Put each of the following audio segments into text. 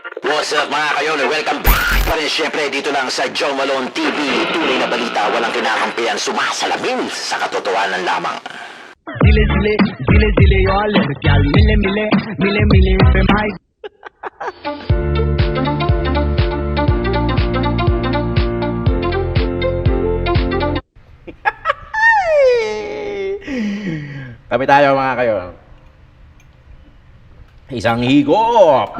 What's up mga kayon? Welcome back pa rin syempre dito lang sa Joe Malone TV. Tuloy na balita, walang kinakampihan, sumasalamin sa katotohanan lamang. Dile dile, dile dile yo ale, kyal mile mile, mile mile pe mai. Kami tayo mga kayo. Isang higop!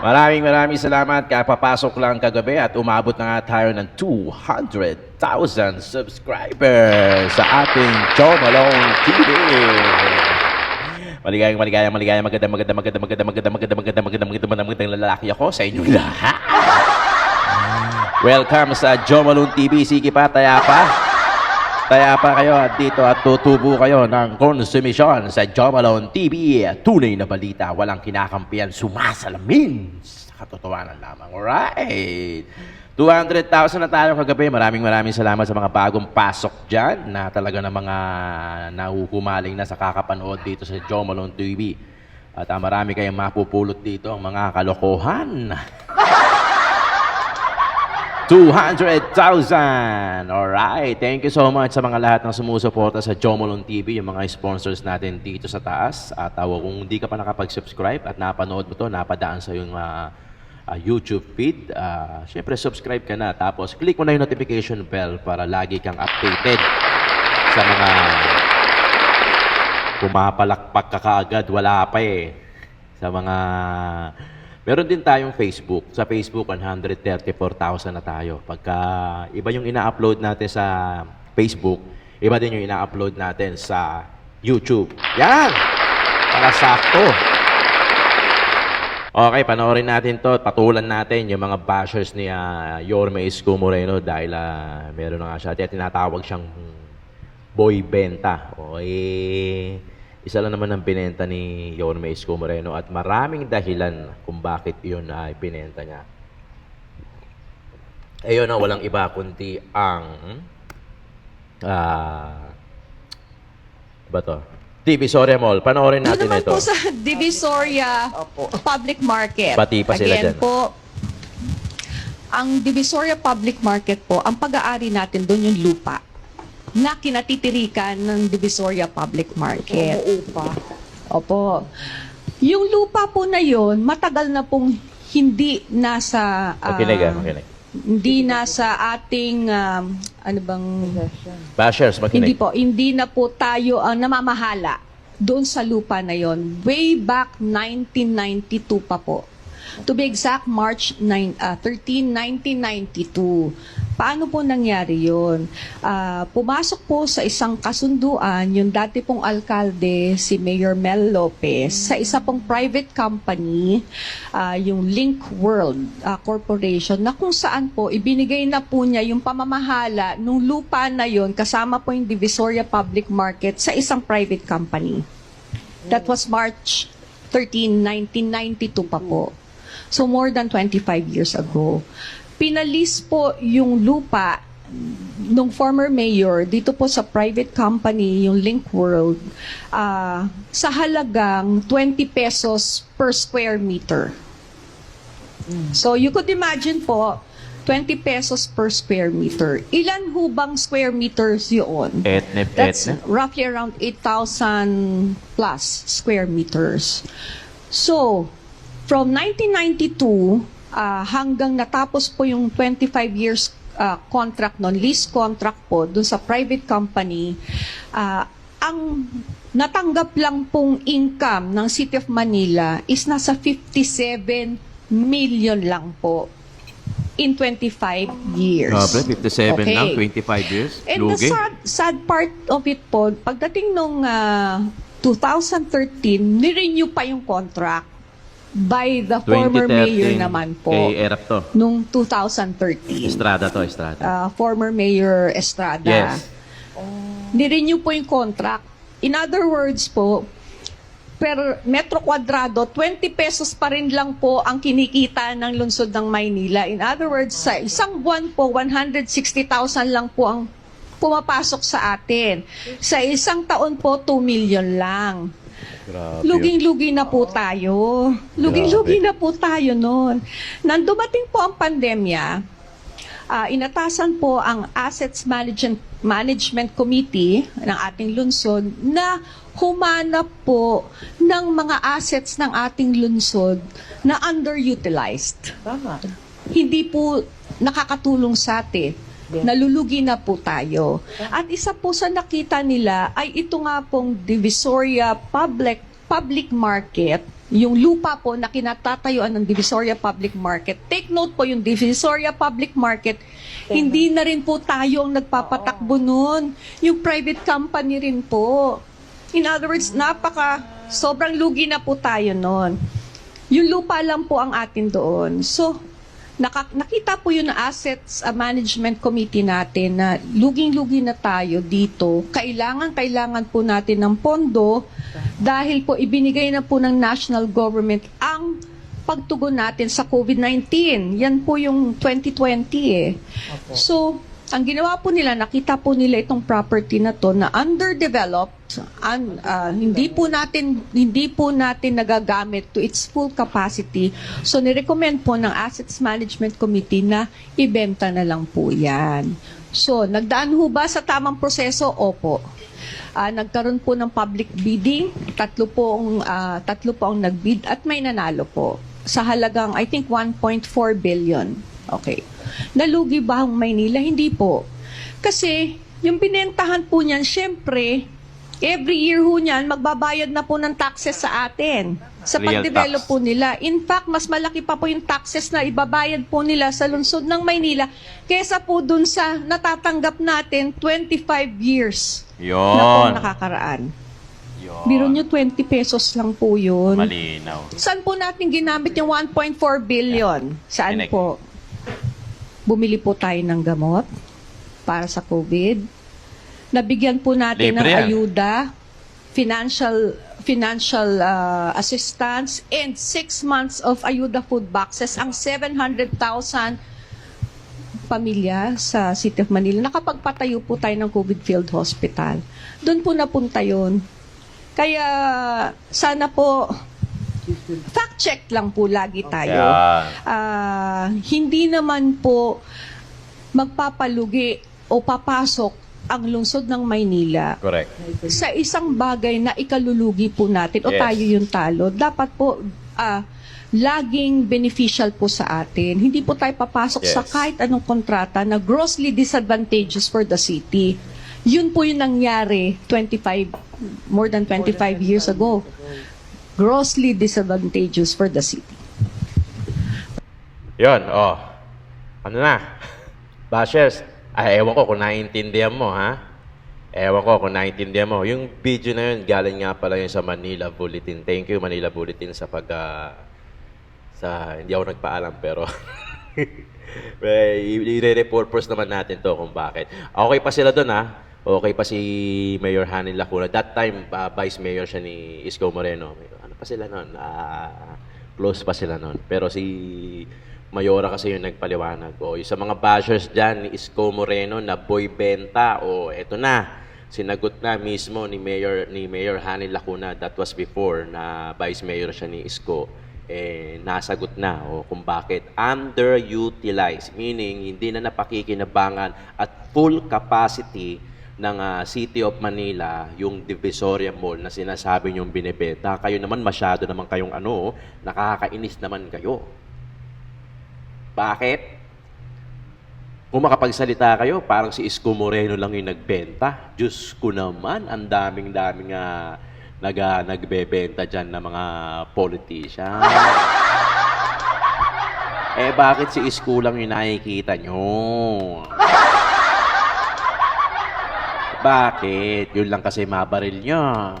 Maraming maraming salamat. Kapapasok lang kagabi at umabot na nga tayo ng 200,000 subscribers sa ating Joe Malone TV. Maligayang, maligayang, maligayang, maganda, maganda, maganda, maganda, maganda, maganda, maganda, maganda, maganda, maganda, magandang lalaki ako sa inyong lahat. Welcome sa Joe TV. Sige pa, taya pa. Taya pa kayo at dito at tutubo kayo ng konsumisyon sa Joe Malone TV. Tunay na balita, walang kinakampihan, sumasalamin sa katotohanan lamang. Alright! 200,000 na tayo kagabi. Maraming maraming salamat sa mga bagong pasok dyan na talaga na mga nahuhumaling na sa kakapanood dito sa Joe Malone TV. At ah, marami kayong mapupulot dito ang mga kalokohan. 200,000! Alright. Thank you so much sa mga lahat ng sumusuporta sa Jomolon TV, yung mga sponsors natin dito sa taas. At uh, kung hindi ka pa nakapag-subscribe at napanood mo to, napadaan sa yung ah, ah, YouTube feed, uh, syempre subscribe ka na. Tapos click mo na yung notification bell para lagi kang updated sa mga pumapalakpak ka kaagad. Wala pa eh. Sa mga Meron din tayong Facebook. Sa Facebook, 134,000 na tayo. Pagka iba yung ina-upload natin sa Facebook, iba din yung ina-upload natin sa YouTube. Yan! Para sakto. Okay, panoorin natin to. Patulan natin yung mga bashers ni uh, Yorme Isko Moreno dahil ah, meron na nga siya. At tinatawag siyang boy benta. O eh, isa lang naman ang binenta ni Yorme Isko Moreno at maraming dahilan kung bakit iyon ay binenta niya. Ayun na, walang iba kundi ang ah ba to? Divisoria Mall. Panoorin Doon natin naman ito. po sa Divisoria Public Market. Pati pa sila Again dyan. po, ang Divisoria Public Market po, ang pag-aari natin doon yung lupa na kinatitirikan ng Divisoria Public Market. Opo. Yung lupa po na yon matagal na pong hindi nasa ah, Makinig ah, makinig. hindi nasa ating um, ano bang Bashers, hindi makinig. po, hindi na po tayo ang namamahala doon sa lupa na yon. Way back 1992 pa po. To be exact, March 9, ah, 13, 1992. Paano po nangyari yon? Ah, pumasok po sa isang kasunduan yung dati pong alkalde, si Mayor Mel Lopez, sa isa pong private company, ah, yung Link World ah, Corporation, na kung saan po ibinigay na po niya yung pamamahala nung lupa na yon kasama po yung Divisoria Public Market sa isang private company. That was March 13, 1992 pa po. So more than 25 years ago. Pinalis po yung lupa nung former mayor dito po sa private company, yung Link World, ah, sa halagang 20 pesos per square meter. So you could imagine po, 20 pesos per square meter. Ilan hubang square meters yun? Etnep, That's etnep. roughly around 8,000 plus square meters. So, from 1992 ah, hanggang natapos po yung 25 years ah, contract non lease contract po dun sa private company, ah, ang natanggap lang pong income ng City of Manila is nasa 57 million lang po in 25 years. Grabe, 57 Okay. lang, 25 years. And the Lugi. sad, sad part of it po, pagdating nung ah, 2013, nirenew pa yung contract by the former 2013, mayor naman po Kay Erap to. nung 2013. Estrada to, Estrada. Ah, former Mayor Estrada. Yes. Nirenew po yung contract. In other words po, per metro kwadrado, 20 pesos pa rin lang po ang kinikita ng lungsod ng Maynila. In other words, sa isang buwan po, 160,000 lang po ang pumapasok sa atin. Sa isang taon po, 2 million lang. Grabe. Luging-lugi na po tayo. Luging-lugi na po tayo noon. Nang dumating po ang pandemya, ah, inatasan po ang Assets Management, Management Committee ng ating lungsod na humanap po ng mga assets ng ating lungsod na underutilized. Hindi po nakakatulong sa atin. Nalulugi na po tayo. At isa po sa nakita nila ay ito nga pong Divisoria Public Public Market, yung lupa po na kinatatayuan ng Divisoria Public Market. Take note po yung Divisoria Public Market, hindi na rin po tayo ang nagpapatakbo noon. Yung private company rin po. In other words, napaka, sobrang lugi na po tayo noon. Yung lupa lang po ang atin doon. So, naka, nakita po yun na Assets uh, Management Committee natin na luging-lugi na tayo dito. Kailangan, kailangan po natin ng pondo dahil po ibinigay na po ng national government ang pagtugon natin sa COVID-19. Yan po yung 2020 eh. So, ang ginawa po nila, nakita po nila itong property na to na underdeveloped, un, ah, hindi po natin hindi po natin nagagamit to its full capacity. So nirecommend po ng Assets Management Committee na ibenta na lang po 'yan. So, nagdaan ho ba sa tamang proseso? Opo. Ah, nagkaroon po ng public bidding, tatlo po ang ah, tatlo po ang nagbid at may nanalo po sa halagang I think 1.4 billion. Okay. Nalugi ba ang Maynila? Hindi po. Kasi yung binentahan po niyan, syempre, every year ho niyan, magbabayad na po ng taxes sa atin. Sa pag-develop po nila. In fact, mas malaki pa po yung taxes na ibabayad po nila sa lungsod ng Maynila kesa po dun sa natatanggap natin 25 years na po nakakaraan. Yon. Biro nyo 20 pesos lang po yun. Malinaw. Saan po natin ginamit yung 1.4 billion? Saan po? Bumili po tayo ng gamot para sa COVID. Nabigyan po natin Libre ng yan. ayuda, financial financial uh, assistance, and six months of ayuda food boxes. Ang 700,000 pamilya sa City of Manila, nakapagpatayo po tayo ng COVID field hospital. Doon po napunta yun. Kaya sana po fact check lang po lagi tayo. Yan. Ah, hindi naman po magpapalugi o papasok ang lungsod ng Maynila Correct. sa isang bagay na ikalulugi po natin o Yes. tayo yung talo. Dapat po ah, laging beneficial po sa atin. Hindi po tayo papasok sa Yes. kahit anong kontrata na grossly disadvantageous for the city. Yun po yung nangyari 25 more than 25 years ago. Grossly disadvantageous for the city. Yon, oh. Ano na? Bashers, ay ewan ko kung naiintindihan mo, ha? Ewan ko kung naiintindihan mo. Yung video na yun, galing nga pala yun sa Manila Bulletin. Thank you, Manila Bulletin, sa pag... ah, sa, hindi ako nagpaalam, pero... I-repurpose naman natin to kung bakit. Okay pa sila doon, ha? Okay pa si Mayor Hanin Lacuna. That time, ah, Vice Mayor siya ni Isko Moreno. Pa sila noon? Ah, close pa sila noon. Pero si Mayora kasi yung nagpaliwanag. O, yung sa mga bashers dyan, ni Isko Moreno na boy benta. O, eto na. Sinagot na mismo ni Mayor ni Mayor Hanin Lacuna. That was before na Vice Mayor siya ni Isko eh, nasagot na o kung bakit underutilized, meaning hindi na napakikinabangan at full capacity ng ah, City of Manila, yung Divisoria Mall na sinasabi niyong binibenta. Kayo naman masyado naman kayong ano, nakakainis naman kayo. Bakit? Kung makapagsalita kayo, parang si Isko Moreno lang yung nagbenta. Diyos ko naman, ang daming-daming nga nag, ah, nagbebenta dyan ng mga politician. eh, bakit si Isko lang yung nakikita nyo? Bakit? Yun lang kasi mabaril nyo.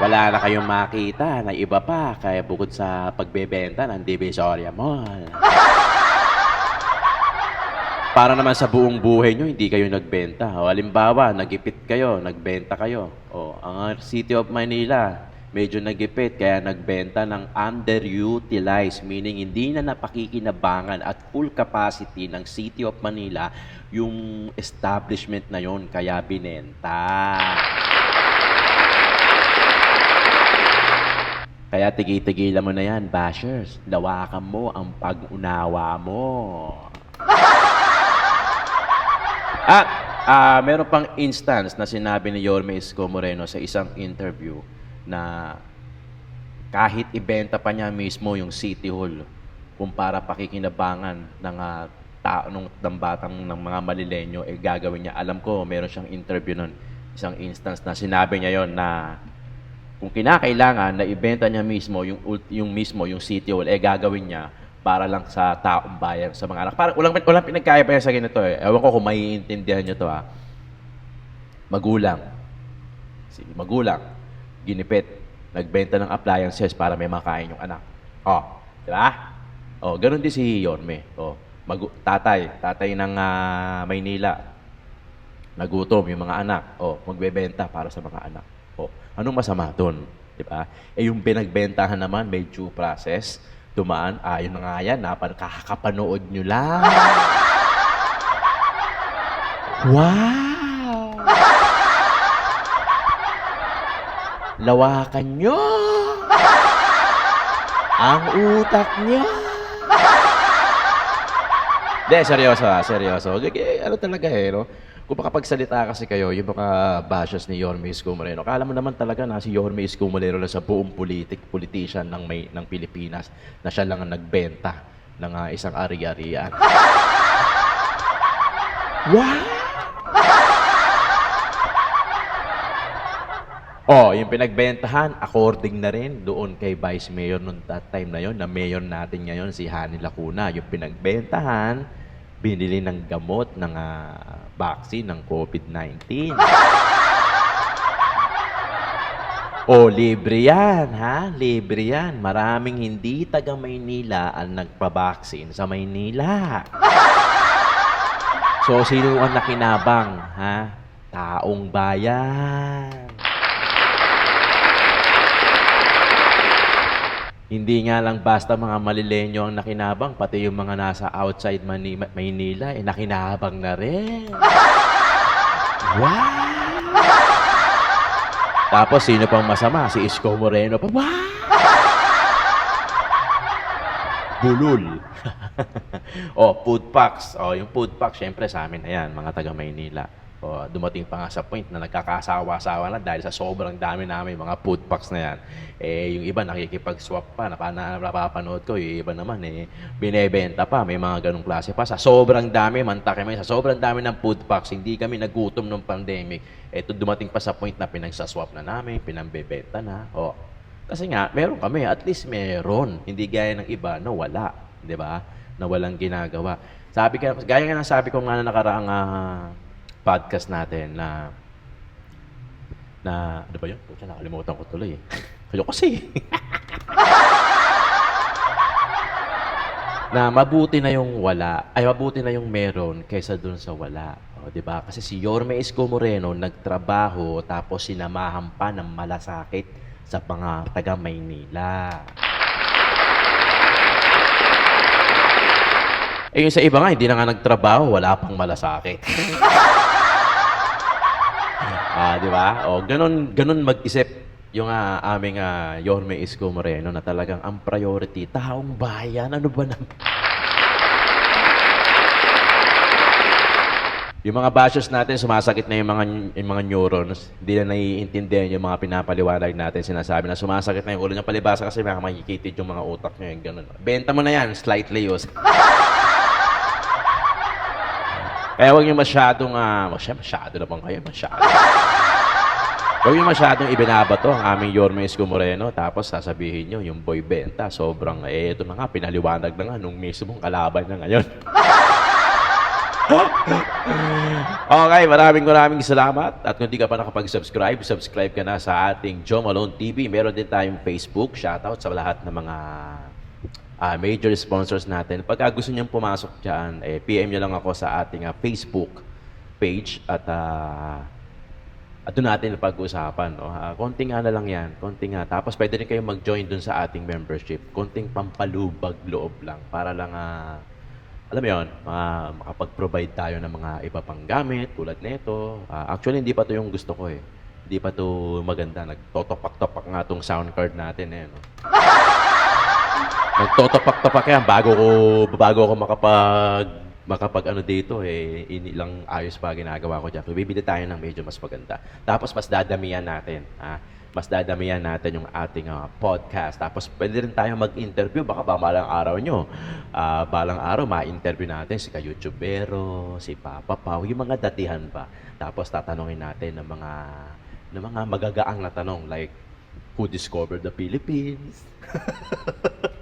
Wala na kayong makita na iba pa kaya bukod sa pagbebenta ng Divisoria Mall. Para naman sa buong buhay nyo, hindi kayo nagbenta. O, halimbawa, nagipit kayo, nagbenta kayo. O, ang City of Manila, medyo nagipit, kaya nagbenta ng underutilized, meaning hindi na napakikinabangan at full capacity ng City of Manila yung establishment na yon kaya binenta. Kaya tigi-tigilan mo na yan, bashers. Lawakan mo ang pag-unawa mo. At ah, meron pang instance na sinabi ni Yorme Isko Moreno sa isang interview na kahit ibenta pa niya mismo yung City Hall kung para pakikinabangan ng uh, tao ng, ng batang ng mga malilenyo eh gagawin niya. Alam ko, meron siyang interview nun, isang instance na sinabi niya yon na kung kinakailangan na ibenta niya mismo yung yung mismo yung City Hall eh gagawin niya para lang sa taong bayan sa mga anak. Para walang walang pinagkaya pa yan sa ganito eh. Ewan ko kung maiintindihan niyo to ah. Magulang. Si magulang ginipit nagbenta ng appliances para may makain yung anak. Oh, di ba? Oh, ganun din si Yorme. Oh, magu- tatay, tatay ng ah, Maynila. Nagutom yung mga anak. Oh, magbebenta para sa mga anak. Oh, anong masama doon? Di ba? Eh yung pinagbentahan naman, may due process. Dumaan, ayon na nga yan, napan, kakapanood nyo lang. wow! Lawakan nyo! Ang utak nyo! Hindi, seryoso ha, seryoso. Gagi, ano talaga eh, no? Kung makapagsalita kasi kayo, yung mga bashes ni Yorme Isko Moreno, kala mo naman talaga na si Yorme Isko Moreno sa buong politik, politician ng, may, ng Pilipinas na siya lang ang nagbenta ng ah, isang ari-arian. Wow! Oh, yung pinagbentahan, according na rin doon kay Vice Mayor noong that time na yon, na mayor natin ngayon, si Hani Lacuna. Yung pinagbentahan, binili ng gamot ng ah, vaccine ng COVID-19. oh, libre yan, ha? Libre yan. Maraming hindi taga Maynila ang nagpa-vaccine sa Maynila. So, sino ang nakinabang, ha? Taong bayan. Hindi nga lang basta mga malilenyo ang nakinabang, pati yung mga nasa outside Mani- Maynila, eh nakinabang na rin. Wow! Tapos, sino pang masama? Si Isko Moreno pa. Wow! Bulul. oh, food packs. Oh, yung food packs, syempre sa amin na yan, mga taga Maynila. Oh, dumating pa nga sa point na nagkakasawa-sawa na dahil sa sobrang dami namin mga food packs na yan. Eh, yung iba nakikipag-swap pa, na, na napapanood ko, yung iba naman eh, binebenta pa, may mga ganong klase pa. Sa sobrang dami, mantake may sa sobrang dami ng food packs, hindi kami nagutom nung pandemic. Ito dumating pa sa point na pinagsaswap na namin, pinambebenta na. Oh, kasi nga, meron kami, at least meron. Hindi gaya ng iba na wala. Di ba? Na walang ginagawa. Sabi ka, gaya nga ng sabi ko nga na nakaraang ah, podcast natin na na, ano ba yun? Pucha, nakalimutan ko tuloy eh. Kayo kasi. na mabuti na yung wala, ay mabuti na yung meron kaysa dun sa wala. O, di ba? Kasi si Yorme Isko Moreno nagtrabaho tapos sinamahan pa ng malasakit sa mga taga Maynila. Eh yung sa iba nga, hindi na nga nagtrabaho, wala pang malasakit. ah, di ba? O, ganun, ganun mag-isip yung ah, aming ah, Yorme Isko Moreno na talagang ang priority, taong bayan, ano ba naman? Yung mga bashers natin, sumasakit na yung mga, yung mga neurons. Hindi na naiintindihan yung mga pinapaliwanag natin. Sinasabi na sumasakit na yung ulo niya. Palibasa kasi mga makikitid yung mga utak niya. Yung ganun. Benta mo na yan, slightly yus. Kaya huwag niyo masyadong, ah, masyado, masyado na bang kayo? Masyado. Niyo masyadong ibinabato ang aming Yorme Isko Moreno. Tapos sasabihin niyo, yung boy benta, sobrang, eh, ito na nga, pinaliwanag na nga nung mismong kalaban na ngayon. okay, maraming maraming salamat. At kung di ka pa nakapag-subscribe, subscribe ka na sa ating Joe Malone TV. Meron din tayong Facebook. Shoutout sa lahat ng mga ah, major sponsors natin. Pagka gusto niyong pumasok dyan, eh, PM niyo lang ako sa ating ah, Facebook page at uh, at doon natin pag-usapan. No? Ah, konting ano lang yan. Konting nga. Tapos pwede rin kayo mag-join dun sa ating membership. Konting pampalubag loob lang para lang ah, alam mo yun, mga, makapag-provide tayo ng mga iba pang gamit tulad nito. Ah, actually, hindi pa to yung gusto ko eh. Di pa to maganda. Nagtotopak-topak nga tong sound card natin eh. No? Nagtotopak-topak yan bago ko bago ako makapag makapag ano dito eh in, ilang ayos pa ginagawa ko diyan. So bibili tayo ng medyo mas maganda. Tapos mas dadamihan natin, ah. Mas dadamihan natin yung ating ah, podcast. Tapos pwede rin tayo mag-interview baka ba malang araw nyo. Ah, balang araw ma-interview natin si ka YouTubero, si Papa Pau, yung mga datihan pa. Tapos tatanungin natin ng mga ng mga magagaang na tanong like who discovered the Philippines?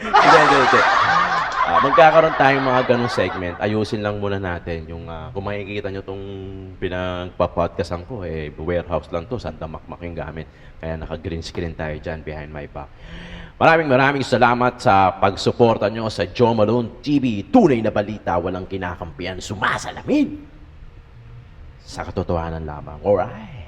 Hindi, hindi, hindi. Ah, magkakaroon tayong mga ganong segment. Ayusin lang muna natin yung ah, kung makikita nyo itong pinagpa-podcastan ko, eh, warehouse lang to, Santa Makmak yung gamit. Kaya naka-green screen tayo dyan behind my back. Maraming maraming salamat sa pagsuporta nyo sa Joe Malone TV. Tunay na balita, walang kinakampiyan, sumasalamin. Sa katotohanan lamang. Alright.